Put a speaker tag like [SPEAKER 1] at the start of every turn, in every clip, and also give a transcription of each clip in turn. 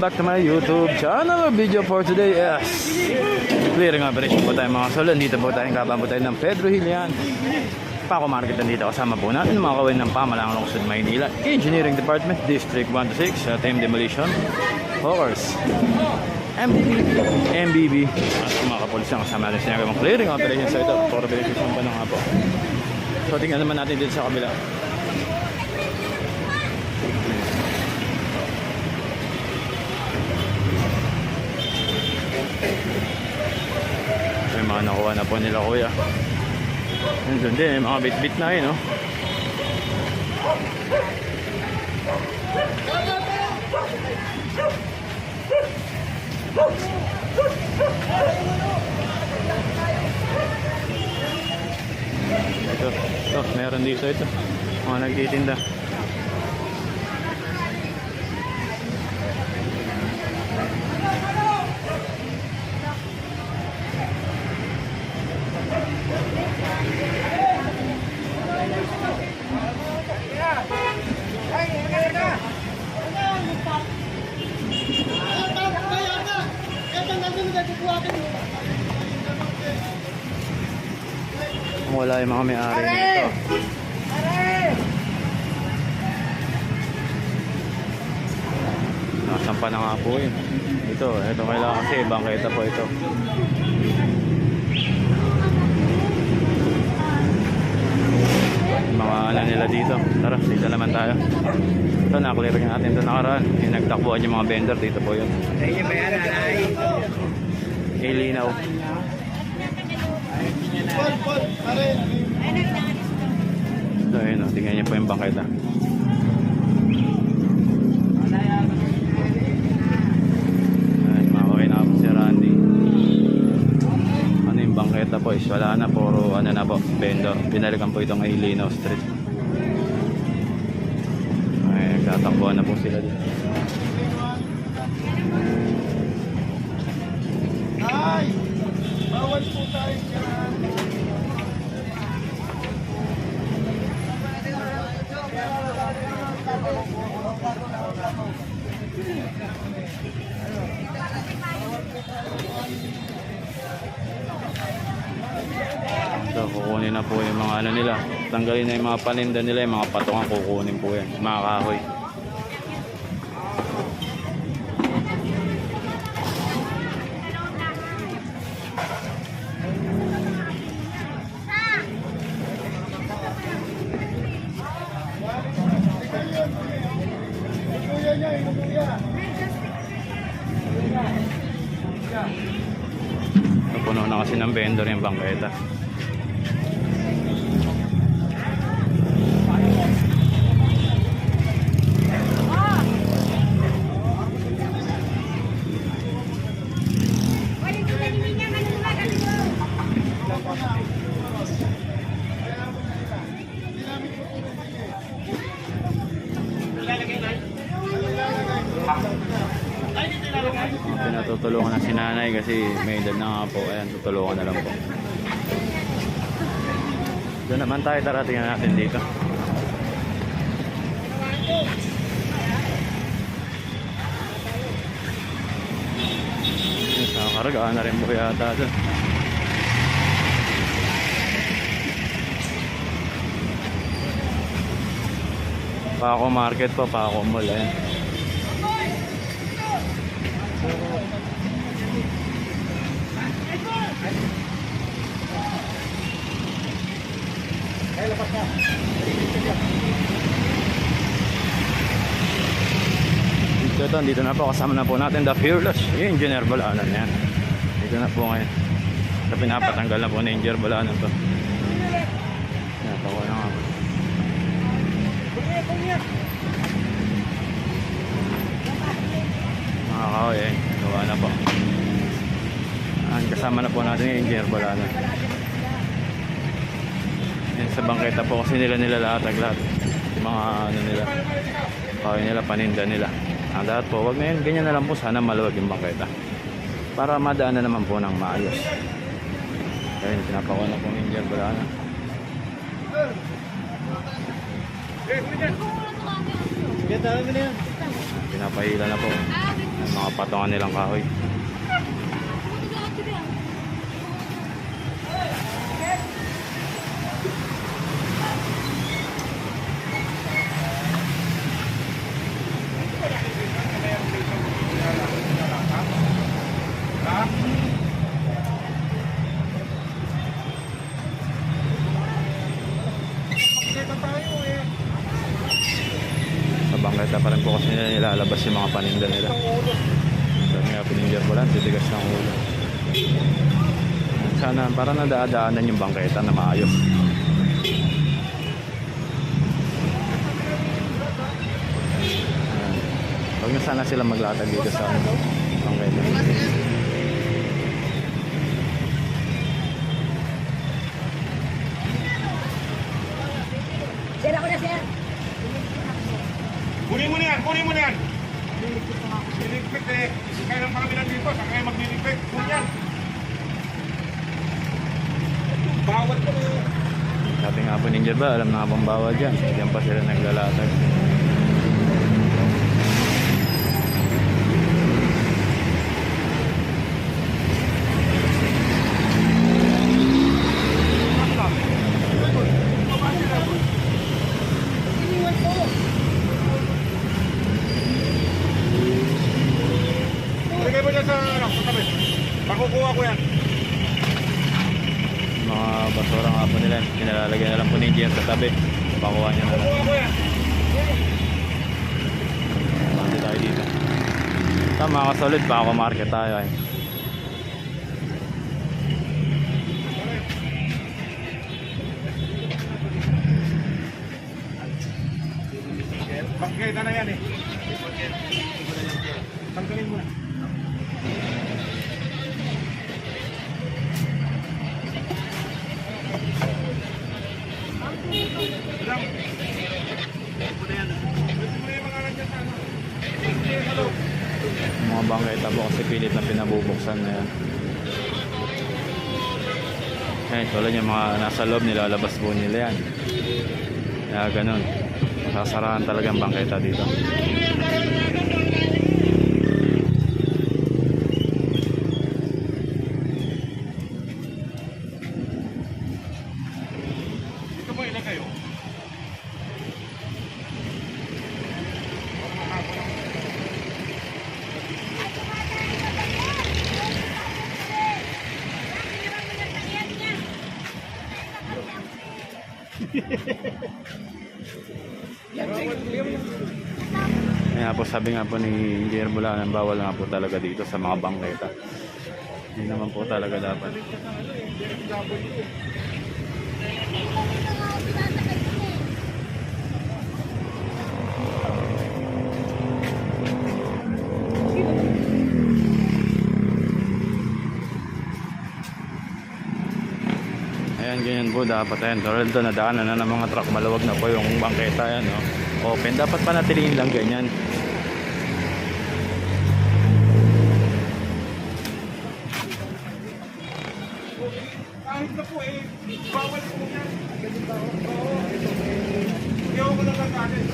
[SPEAKER 1] back to my YouTube channel. Video for today is clearing operation po tayo mga solon. Dito po tayo kabang po tayo ng Pedro Hilian. Paco Market nandito kasama po natin mga kawin ng Pamalang Lungsod, Maynila. Engineering Department, District 1 to 6, uh, Team Demolition, Hawkers, MBB, MBB, at mga kapulisan kasama natin sinabi clearing operation sa ito. For beneficiation pa na nga po. So tingnan naman natin dito sa kabila. May mga nakuha na po nila kuya. Nandun din, may mga bit-bit na yun, no? Ito, ito, meron dito ito. Mga nagtitinda. Wala yung mga may-ari nito. Nasampa na nga po yun. Ito, ito kailangan kasi bangketa po ito. Mga ano nila dito. Tara, dito naman tayo. Ito, naklear natin ito nakaraan. Yung nagtakbuhan yung mga vendor dito po yun.
[SPEAKER 2] Ayun ba yan, alay?
[SPEAKER 1] Ilinaw. So, ayun o, tingnan niyo po yung bangketa. Ano bangketa po is wala na, puro ano na po, vendor. Pinalikan po itong Ilinaw Street. Ay, nagtatakbuhan na po sila dito. Ano nila. Tanggalin na yung mga paninda nila, yung mga patungan kukunin po yan. Mga kahoy. Napuno na kasi ng vendor yung bangketa. Nanay kasi may edad na nga po. Ayan, tutulungan na lang po. Doon naman tayo, tara tingnan natin dito. Nakakargaan na rin po yata doon. Paco Market po, Paco Mall. Ayan. Dito ito, dito na po kasama na po natin the Fearless Engineer Balanan yan. Dito na po ngayon. Sa pinapatanggal na po ni Engineer Balanan to. Yan, tawa na nga po. Mga kahoy eh, gawa na po. Yan, kasama na po natin yung Engineer Balanan. Yan sa bangketa po kasi nila nilalatag lahat. Yung mga ano nila. Kaya nila paninda nila. Ang lahat po, wag na yun, ganyan na lang po sana maluwag yung bangketa. Para madaan na naman po ng maayos. Ayun, pinapakuha na po ng
[SPEAKER 2] tayo mo na.
[SPEAKER 1] Pinapahila na po.
[SPEAKER 3] Ah,
[SPEAKER 1] Mga patungan nilang kahoy.
[SPEAKER 2] Dito tayo eh.
[SPEAKER 1] Sa bangketa pa rin po kasi nilalabas yung mga paninda nila. Sabi nga pinindir ko lang, titigas ng ulo. Sana para nadadaanan yung bangketa na maayos. Huwag na sana sila maglatag dito sa bangketa.
[SPEAKER 3] Sir, ako na, sir.
[SPEAKER 2] Kunin mo na yan, kunin mo na yan. Eh. Kaya lang kami nandito, saan kayo magliligpit? Kunin yan. Bawal ko eh.
[SPEAKER 1] Nga po ninja ba, alam na nga bang bawal dyan. Diyan pa sila naglalatag.
[SPEAKER 2] Lagay mo dyan sa ano, sa tabi. Makukuha ko yan.
[SPEAKER 1] Mga basura nga po nila, pinalalagyan na lang po ninja yan sa tabi. Pakuha niya na lang. Tayo dito. Tama mga solid, baka market tayo eh.
[SPEAKER 2] Mga
[SPEAKER 1] bangketa po kasi pilit na pinabubuksan na yan. Ayan, tulad yung mga nasa loob, nilalabas po nila yan. Kaya ganun. Sasarahan talagang bangketa dito.
[SPEAKER 2] Dito mo ilagay oh.
[SPEAKER 1] Kaya po sabi nga po ni Engineer Bulanan, bawal nga po talaga dito sa mga bangketa. Hindi naman po talaga dapat. Ayan, ganyan po dapat. Ayan, tulad doon, nadaanan na ng mga truck. Maluwag na po yung bangketa. Ayan, no? Open. Dapat panatiliin lang ganyan.
[SPEAKER 2] Kahit po eh, bawal po yan. Oo. Hindi ako ko nagkakalit.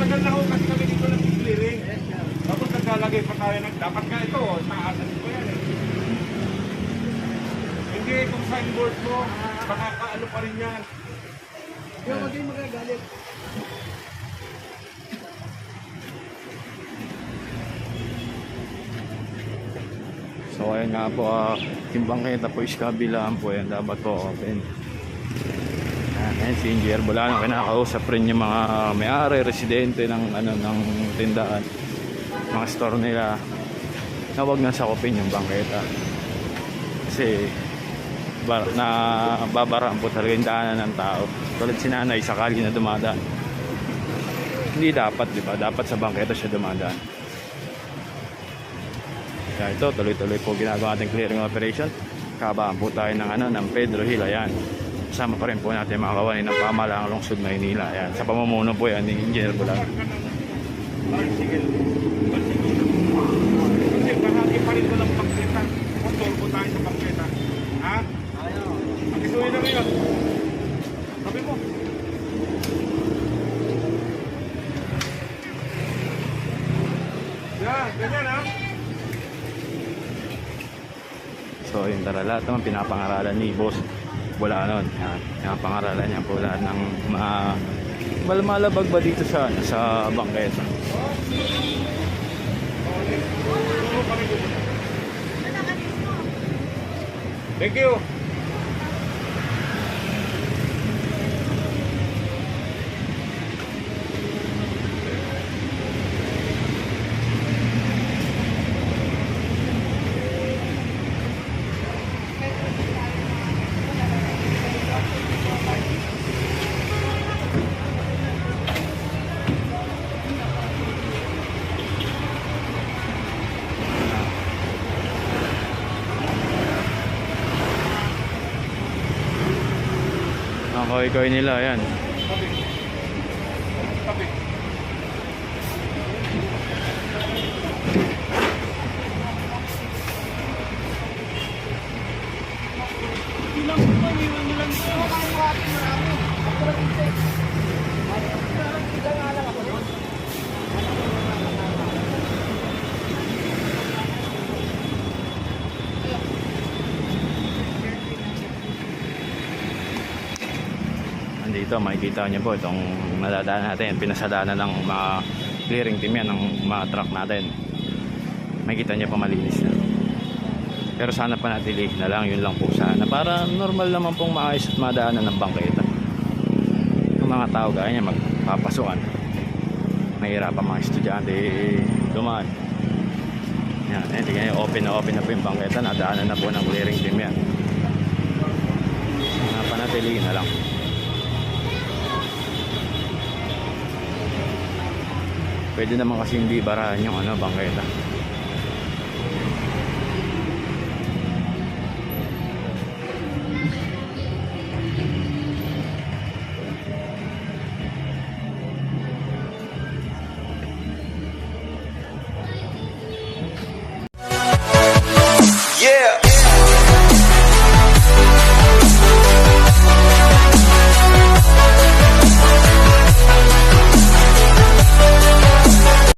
[SPEAKER 2] Matagal ako kasi kami dito nag-clearing. Tapos naglalagay pa tayo ng, dapat nga ito, oh, taasan ko yan eh. Hindi, kung signboard mo, kaano pa rin yan. Hindi ako din magagalit.
[SPEAKER 1] So ayan nga po, uh, yung bangketa po is kabilaan po yan, dapat po open. Ayan, ayan si Engineer Bulano, kinakausap rin yung mga may-ari, residente ng, ano, ng tindahan, mga store nila, na huwag na sakupin yung bangketa. Kasi bar, na babaraan po talaga yung daanan ng tao. Tulad si nanay, sakali na dumadaan. Hindi dapat, di ba? Dapat sa bangketa siya dumadaan. Kaya ito, tuloy-tuloy po ginagawa natin clearing operation. Kabaan po tayo ng, ano, ng Pedro Hill. Ayan. Kasama pa rin po natin mga kawani ng pamalang lungsod Maynila. Ayan. Sa pamumuno po yan ni Engineer Bulan.
[SPEAKER 2] Bicycle. Kasi bahagi pa rin ko ng pangketa. Motor po tayo sa pangketa. Ha? Ayaw. Pakisuhin na ngayon. Sabi mo. Yan, ganyan ha.
[SPEAKER 1] So yun tara lahat naman pinapangaralan ni Boss Bulanon. Yan, pinapangaralan niya po lahat ng ma malmalabag ba dito sa sa bangketa.
[SPEAKER 2] Thank you.
[SPEAKER 1] Ang koy-koy nila, yan.
[SPEAKER 2] Tabi. Tabi.
[SPEAKER 1] Andito, makikita niyo po itong nadadaan natin. Pinasadaanan ng mga clearing team yan, ng mga truck natin. Makikita niyo pa malinis na. Pero sana panatilihin na lang, yun lang po sana. Para normal naman pong maayos at madaanan ng bangketa. Yung mga tao gaya niya magpapasukan. Mahirapan mga estudyante eh, dumaan. Yan, eh, tingnan niyo, open na open na po yung bangketa. Nadaanan na po ng clearing team yan. Sana panatilihin na lang. Pwede naman kasi hindi barahan yung ano, bangketa.